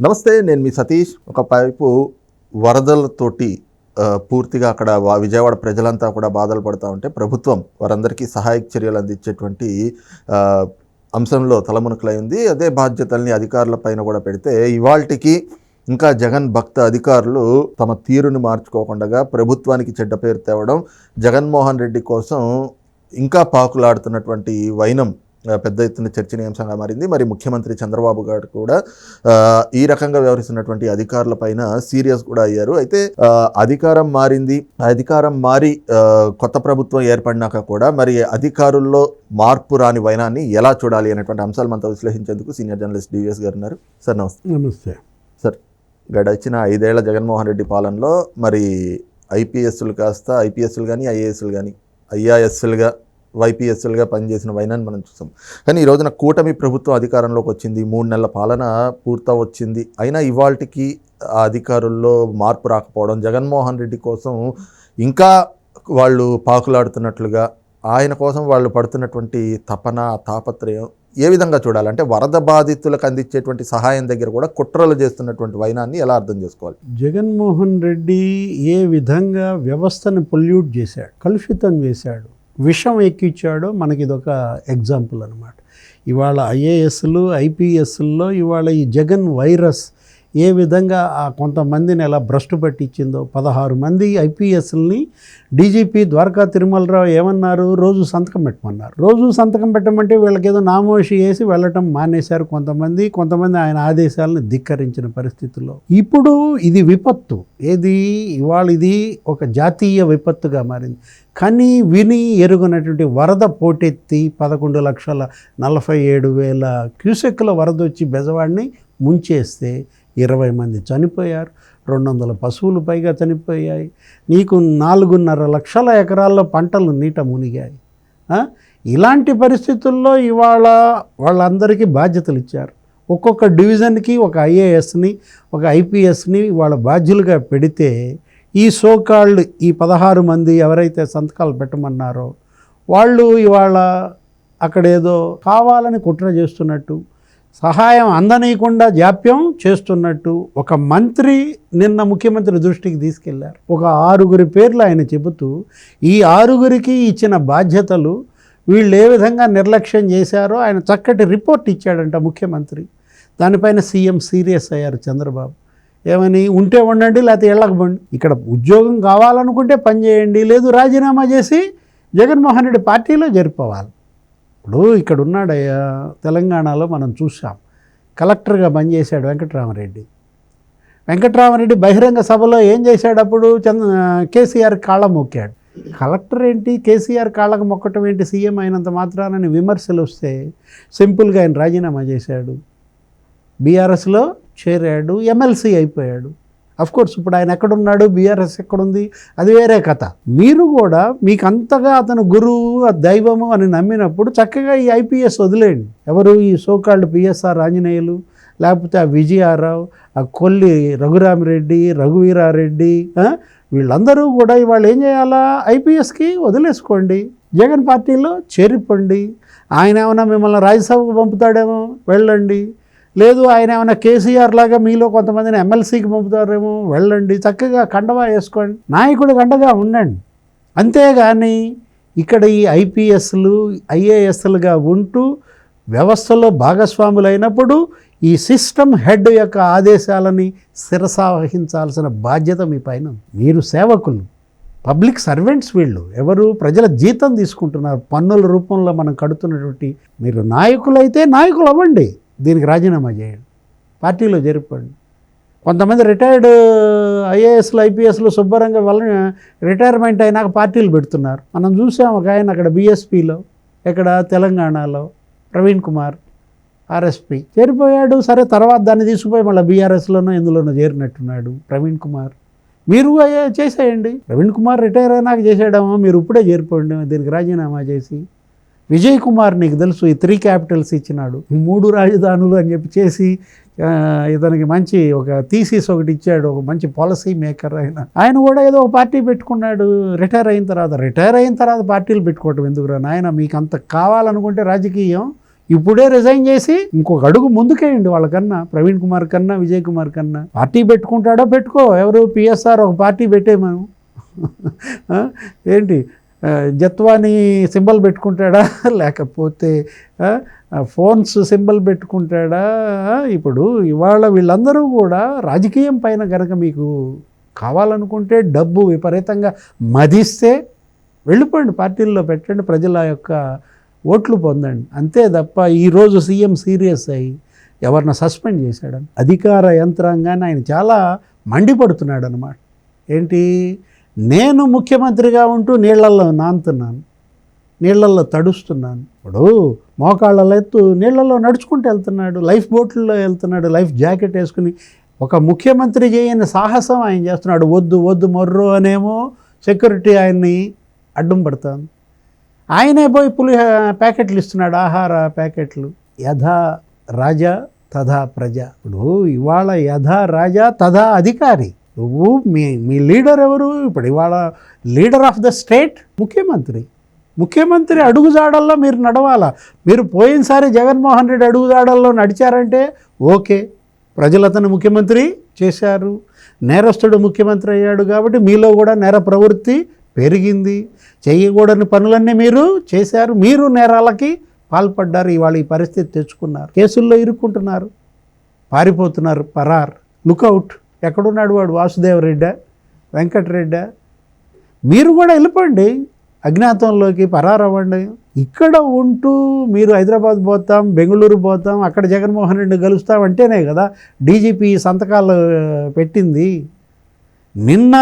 నమస్తే నేను మీ సతీష్. ఒక పైపు వరదలతోటి పూర్తిగా అక్కడ వా- విజయవాడ ప్రజలంతా కూడా బాధలు పడుతూ ఉంటే ప్రభుత్వం వారందరికీ సహాయక చర్యలు అందించేటువంటి అంశంలో తలమునకలై ఉంది అదే బాధ్యతల్ని అధికారుల పైన కూడా పెడితే ఇవాళకి ఇంకా జగన్ భక్త అధికారులు తమ తీరును మార్చుకోకుండా ప్రభుత్వానికి చెడ్డ పేరు తేవడం జగన్మోహన్ రెడ్డి కోసం ఇంకా పాకులాడుతున్నటువంటి వైనం పెద్ద ఎత్తున చర్చనీయాంశంగా మారింది. మరి ముఖ్యమంత్రి చంద్రబాబు గారు కూడా ఈ రకంగా వ్యవహరిస్తున్నటువంటి అధికారుల పైన సీరియస్ కూడా అయ్యారు. అయితే అధికారం మారింది. ఆ అధికారం మారి కొత్త ప్రభుత్వం ఏర్పడినాక కూడా మరి అధికారుల్లో మార్పు రాని వైనాన్ని ఎలా చూడాలి అనేటువంటి అంశాలు మనతో విశ్లేషించేందుకు సీనియర్ జర్నలిస్ట్ డివిఎస్ గారు ఉన్నారు. సార్ నమస్తే. నమస్తే. సార్ గడిచిన ఐదేళ్ళ జగన్మోహన్ రెడ్డి పాలనలో మరి ఐపీఎస్లు కాస్త ఐపీఎస్లు కానీ ఐఏఎస్లు కానీ ఐఆర్ఎస్లుగా వైపీఎస్ఎల్గా పనిచేసిన వైనాన్ని మనం చూసాం. కానీ ఈ రోజున కూటమి ప్రభుత్వం అధికారంలోకి వచ్చింది. మూడు నెలల పాలన పూర్త వచ్చింది అయినా ఇవాళకి ఆ అధికారుల్లో మార్పు రాకపోవడం జగన్మోహన్ రెడ్డి కోసం ఇంకా వాళ్ళు పాకులాడుతున్నట్లుగా ఆయన కోసం వాళ్ళు పడుతున్నటువంటి తపన తాపత్రయం ఏ విధంగా చూడాలంటే వరద బాధితులకు అందించేటువంటి సహాయం దగ్గర కూడా కుట్రలు చేస్తున్నటువంటి వైనాన్ని ఎలా అర్థం చేసుకోవాలి? జగన్మోహన్ రెడ్డి ఏ విధంగా వ్యవస్థను పొల్యూట్ చేశాడు కలుషితం చేశాడు విషం ఎక్కిచ్చాడో మనకి ఇదొక ఎగ్జాంపుల్ అనమాట ఇవాళ ఐఏఎస్లు ఐపీఎస్ల్లో ఇవాళ ఈ జగన్ వైరస్ ఏ విధంగా ఆ కొంతమందిని ఎలా భ్రష్టు పట్టించిందో పదహారు మంది ఐపీఎస్ని డీజీపీ ద్వారకా తిరుమలరావు ఏమన్నారు? రోజు సంతకం పెట్టమన్నారు. రోజు సంతకం పెట్టమంటే వీళ్ళకి ఏదో నామోషి వేసి వెళ్ళటం మానేశారు కొంతమంది. కొంతమంది ఆయన ఆదేశాలను ధిక్కరించిన పరిస్థితుల్లో. ఇప్పుడు ఇది విపత్తు. ఏది? ఇవాళ ఇది ఒక జాతీయ విపత్తుగా మారింది. కానీ విని ఎరుగునటువంటి వరద పోటెత్తి పదకొండు లక్షల నలభై ఏడు వేల క్యూసెక్కుల వరద వచ్చి బెజవాడిని ముంచేస్తే ఇరవై మంది చనిపోయారు రెండు వందల పశువులు పైగా చనిపోయాయి నీకు నాలుగున్నర లక్షల ఎకరాల్లో పంటలు నీట మునిగాయి. ఇలాంటి పరిస్థితుల్లో ఇవాళ వాళ్ళందరికీ బాధ్యతలు ఇచ్చారు. ఒక్కొక్క డివిజన్కి ఒక ఐఏఎస్ని ఒక ఐపీఎస్ని వాళ్ళ బాధ్యులుగా పెడితే ఈ సోకాళ్ళు ఈ పదహారు మంది ఎవరైతే సంతకాలు పెట్టమన్నారో వాళ్ళు ఇవాళ అక్కడేదో కావాలని కుట్ర చేస్తున్నట్టు సహాయం అందనీయకుండా జాప్యం చేస్తున్నట్టు ఒక మంత్రి నిన్న ముఖ్యమంత్రి దృష్టికి తీసుకెళ్ళారు. ఒక ఆరుగురి పేర్లు ఆయన చెబుతూ ఈ ఆరుగురికి ఇచ్చిన బాధ్యతలు వీళ్ళు ఏ విధంగా నిర్లక్ష్యం చేశారో ఆయన చక్కటి రిపోర్ట్ ఇచ్చాడంట ముఖ్యమంత్రి. దానిపైన సీఎం సీరియస్ అయ్యారు చంద్రబాబు. ఏమని ఉంటే ఉండండి లేకపోతే వెళ్ళకపోండి ఇక్కడ ఉద్యోగం కావాలనుకుంటే పనిచేయండి లేదు రాజీనామా చేసి జగన్మోహన్ రెడ్డి పార్టీలో జరిపోవాలి ఇప్పుడు ఇక్కడ ఉన్నాడయ్యా తెలంగాణలో మనం చూసాం కలెక్టర్గా పనిచేశాడు వెంకటరామరెడ్డి. వెంకటరామరెడ్డి బహిరంగ సభలో ఏం చేశాడు అప్పుడు? చంద్ర కేసీఆర్ కాళ్ళ మొక్కాడు. కలెక్టర్ ఏంటి? కేసీఆర్ కాళ్ళకు మొక్కటం ఏంటి? సీఎం అయినంత మాత్రానని విమర్శలు వస్తే సింపుల్గా ఆయన రాజీనామా చేశాడు. బీఆర్ఎస్లో చేరాడు ఎమ్మెల్సీ అయిపోయాడు. కోర్స్ ఇప్పుడు ఆయన ఎక్కడున్నాడు? బీఆర్ఎస్ ఎక్కడుంది? అది వేరే కథ. మీరు కూడా మీకు అంతగా అతను గురువు ఆ దైవము అని నమ్మినప్పుడు చక్కగా ఈ ఐపీఎస్ వదిలేయండి. ఎవరు ఈ సోకాళ్ళు పిఎస్ఆర్ ఆంజనేయులు? లేకపోతే ఆ విజయారావు ఆ కొల్లి రఘురామిరెడ్డి రఘువీరారెడ్డి వీళ్ళందరూ కూడా ఇవాళ ఏం చేయాలా? ఐపీఎస్కి వదిలేసుకోండి. జగన్ పార్టీలో చేరిపోండి ఆయన ఏమైనా మిమ్మల్ని రాజ్యసభకు పంపుతాడేమో? వెళ్ళండి. లేదు ఆయన ఏమైనా కేసీఆర్ లాగా మీలో కొంతమందిని ఎమ్మెల్సీకి పంపుతారేమో వెళ్ళండి చక్కగా కండవా వేసుకోండి. నాయకుడు కండగా ఉండండి. అంతేగాని ఇక్కడ ఈ ఐపీఎస్లు ఐఏఎస్లుగా ఉంటూ వ్యవస్థలో భాగస్వాములు అయినప్పుడు ఈ సిస్టమ్ హెడ్ యొక్క ఆదేశాలని శిరసావహించాల్సిన బాధ్యత మీ పైన మీరు సేవకులు పబ్లిక్ సర్వెంట్స్ వీళ్ళు ఎవరు ప్రజల జీతం తీసుకుంటున్నారు పన్నుల రూపంలో మనం కడుతున్నటువంటి మీరు నాయకులైతే నాయకులు అవ్వండి దీనికి రాజీనామా చేయండి. పార్టీలో జరుపుకోండి కొంతమంది రిటైర్డ్ ఐఏఎస్లు ఐపీఎస్లు శుభ్రంగా వలన రిటైర్మెంట్ అయినాక పార్టీలు పెడుతున్నారు. మనం చూసాం ఒక ఆయన అక్కడ బీఎస్పీలో ఇక్కడ తెలంగాణలో ప్రవీణ్ కుమార్ ఆర్ఎస్పీ చేరిపోయాడు. సరే తర్వాత దాన్ని తీసుకుపోయి మళ్ళీ బీఆర్ఎస్లోనో ఎందులోనో చేరినట్టున్నాడు ప్రవీణ్ కుమార్. మీరు అయ్యే చేసేయండి. ప్రవీణ్ కుమార్ రిటైర్ అయినాక చేసేయడమో? మీరు ఇప్పుడే చేరిపోండి. దీనికి రాజీనామా చేసి విజయ్ కుమార్ నీకు తెలుసు ఈ త్రీ క్యాపిటల్స్ ఇచ్చినాడు. మూడు రాజధానులు అని చెప్పి చేసి ఇతనికి మంచి ఒక థీసిస్ ఒకటి ఇచ్చాడు ఒక మంచి పాలసీ మేకర్ ఆయన ఆయన కూడా ఏదో ఒక పార్టీ పెట్టుకున్నాడు రిటైర్ అయిన తర్వాత. రిటైర్ అయిన తర్వాత పార్టీలు పెట్టుకోవటం ఎందుకురా నాయన? మీకు అంత కావాలనుకుంటే రాజకీయం. ఇప్పుడే రిజైన్ చేసి ఇంకొక అడుగు ముందుకేయండి వాళ్ళకన్నా ప్రవీణ్ కుమార్ కన్నా విజయ్ కుమార్ కన్నా. పార్టీ పెట్టుకుంటాడో పెట్టుకో. ఎవరు పిఎస్ఆర్ ఒక పార్టీ పెట్టే మనం. ఏంటి? జత్వాని సింబల్ పెట్టుకుంటాడా? లేకపోతే ఫోన్స్ సింబల్ పెట్టుకుంటాడా? ఇప్పుడు ఇవాళ వీళ్ళందరూ కూడా రాజకీయం పైన కనుక మీకు కావాలనుకుంటే డబ్బు విపరీతంగా మదిస్తే వెళ్ళిపోండి పార్టీల్లో పెట్టండి ప్రజల యొక్క ఓట్లు పొందండి. అంతే తప్ప ఈరోజు సీఎం సీరియస్ అయ్యి ఎవరిన సస్పెండ్ చేశాడని అధికార యంత్రాంగాన్ని ఆయన చాలా మండిపడుతున్నాడు అనమాట ఏంటి? నేను ముఖ్యమంత్రిగా ఉంటూ నీళ్ళల్లో నానుతున్నాను నీళ్ళల్లో తడుస్తున్నాను. ఇప్పుడు మోకాళ్ళలో ఎత్తు నీళ్ళలో నడుచుకుంటూ వెళ్తున్నాడు లైఫ్ బోట్లలో వెళ్తున్నాడు లైఫ్ జాకెట్ వేసుకుని ఒక ముఖ్యమంత్రి చేయని సాహసం ఆయన చేస్తున్నాడు. వద్దు వద్దు మొర్రు అనేమో సెక్యూరిటీ ఆయన్ని అడ్డం పడతాను ఆయనే పోయి పులి ప్యాకెట్లు ఇస్తున్నాడు ఆహార ప్యాకెట్లు. యథా రాజా తథా ప్రజ. ఇప్పుడు ఇవాళ యథా రాజా తథా అధికారి. నువ్వు మీ మీ లీడర్ ఎవరు? ఇప్పుడు ఇవాళ లీడర్ ఆఫ్ ద స్టేట్ ముఖ్యమంత్రి. ముఖ్యమంత్రి అడుగుజాడల్లో మీరు నడవాలా? మీరు పోయినసారి జగన్మోహన్ రెడ్డి అడుగుజాడల్లో నడిచారంటే ఓకే. ప్రజలు అతను ముఖ్యమంత్రి చేశారు. నేరస్తుడు ముఖ్యమంత్రి అయ్యాడు కాబట్టి మీలో కూడా నేర ప్రవృత్తి పెరిగింది. చేయకూడని పనులన్నీ మీరు చేశారు. మీరు నేరాలకి పాల్పడ్డారు. ఇవాళ ఈ పరిస్థితి తెచ్చుకున్నారు. కేసుల్లో ఇరుక్కుంటున్నారు. పారిపోతున్నారు. పరార్. లుకౌట్ ఎక్కడున్నాడు వాడు? వాసుదేవరెడ్డ? వెంకటరెడ్డ? మీరు కూడా వెళ్ళిపోండి. అజ్ఞాతంలోకి పరారవ్వండి. ఇక్కడ ఉంటూ మీరు హైదరాబాద్ పోతాం బెంగళూరు పోతాం అక్కడ జగన్మోహన్ రెడ్డి కలుస్తాం అంటేనే కదా డీజీపీ సంతకాలు పెట్టింది. నిన్న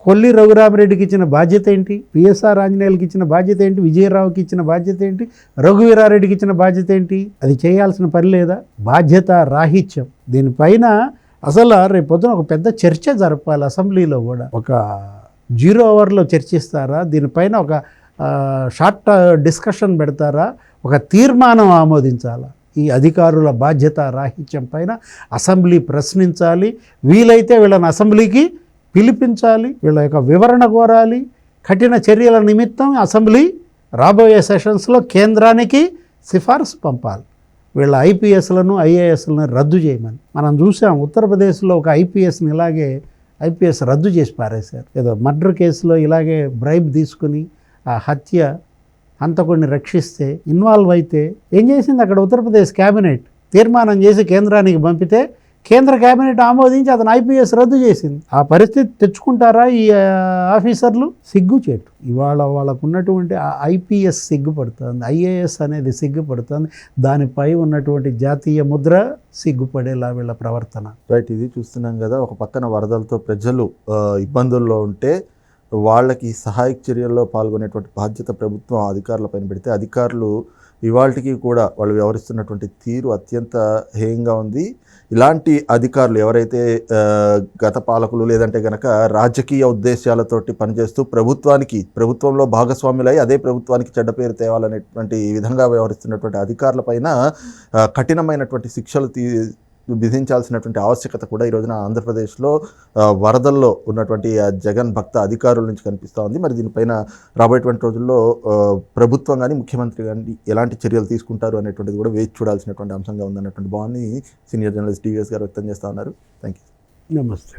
కొల్లి రఘురామరెడ్డికి ఇచ్చిన బాధ్యత ఏంటి? పిఎస్ఆర్ ఆంజనేయులకి ఇచ్చిన బాధ్యత ఏంటి? విజయరావుకి ఇచ్చిన బాధ్యత ఏంటి? రఘువీరారెడ్డికి ఇచ్చిన బాధ్యత ఏంటి? అది చేయాల్సిన పని లేదా? బాధ్యత రాహిత్యం. దీనిపైన అసలు రేపు పొద్దున ఒక పెద్ద చర్చ జరపాలి అసెంబ్లీలో కూడా. ఒక జీరో అవర్లో చర్చిస్తారా? దీనిపైన ఒక షార్ట్ డిస్కషన్ పెడతారా? ఒక తీర్మానం ఆమోదించాలా? ఈ అధికారుల బాధ్యత రాహిత్యం పైన అసెంబ్లీ ప్రశ్నించాలి. వీలైతే వీళ్ళని అసెంబ్లీకి పిలిపించాలి. వీళ్ళ యొక్క వివరణ కోరాలి. కఠిన చర్యల నిమిత్తం అసెంబ్లీ రాబోయే సెషన్స్లో కేంద్రానికి సిఫార్సు పంపాలి. వీళ్ళ ఐపీఎస్లను ఐఏఎస్లను రద్దు చేయమని. మనం చూసాం ఉత్తరప్రదేశ్లో ఒక ఐపీఎస్ని ఇలాగే ఐపీఎస్ రద్దు చేసి పారేశారు. ఏదో మర్డర్ కేసులో ఇలాగే బ్రైబ్ తీసుకుని ఆ హత్య హంతకుడిని రక్షిస్తే ఇన్వాల్వ్ అయితే ఏం చేసింది అక్కడ ఉత్తరప్రదేశ్ క్యాబినెట్? తీర్మానం చేసి కేంద్రానికి పంపితే కేంద్ర కేబినెట్ ఆమోదించి అతను ఐపీఎస్ రద్దు చేసింది. ఆ పరిస్థితి తెచ్చుకుంటారా ఈ ఆఫీసర్లు? సిగ్గుచేటు ఇవాళ వాళ్ళకు ఉన్నటువంటి ఆ ఐపీఎస్ సిగ్గుపడుతుంది. ఐఏఎస్ అనేది సిగ్గుపడుతుంది. దానిపై ఉన్నటువంటి జాతీయ ముద్ర సిగ్గుపడేలా వీళ్ళ ప్రవర్తన. రైట్ ఇది చూస్తున్నాం కదా ఒక పక్కన వరదలతో ప్రజలు ఇబ్బందుల్లో ఉంటే వాళ్ళకి సహాయక చర్యల్లో పాల్గొనేటువంటి బాధ్యత ప్రభుత్వం అధికారుల పైన పెడితే అధికారులు ఇవాళకి కూడా వాళ్ళు వ్యవహరిస్తున్నటువంటి తీరు అత్యంత హేయంగా ఉంది. ఇలాంటి అధికారులు ఎవరైతే గత పాలకులు లేదంటే గనక రాజకీయ ఉద్దేశాలతోటి పనిచేస్తూ ప్రభుత్వానికి ప్రభుత్వంలో భాగస్వాములై అదే ప్రభుత్వానికి చెడ్డ పేరు తేవాలనేటువంటి విధంగా వ్యవహరిస్తున్నటువంటి అధికారుల పైన కఠినమైనటువంటి శిక్షలు తీ విధించాల్సినటువంటి ఆవశ్యకత కూడా ఈ రోజున ఆంధ్రప్రదేశ్లో వరదల్లో ఉన్నటువంటి జగన్ భక్త అధికారుల నుంచి కనిపిస్తూ ఉంది. మరి దీనిపైన రాబోయేటువంటి రోజుల్లో ప్రభుత్వం కానీ ముఖ్యమంత్రి కానీ ఎలాంటి చర్యలు తీసుకుంటారు అనేటువంటిది కూడా వేచి చూడాల్సినటువంటి అంశంగా ఉందన్నటువంటి భావాన్ని సీనియర్ జర్నలిస్ట్ డివిఎస్ గారు వ్యక్తం చేస్తూ ఉన్నారు. థ్యాంక్ యూ నమస్తే.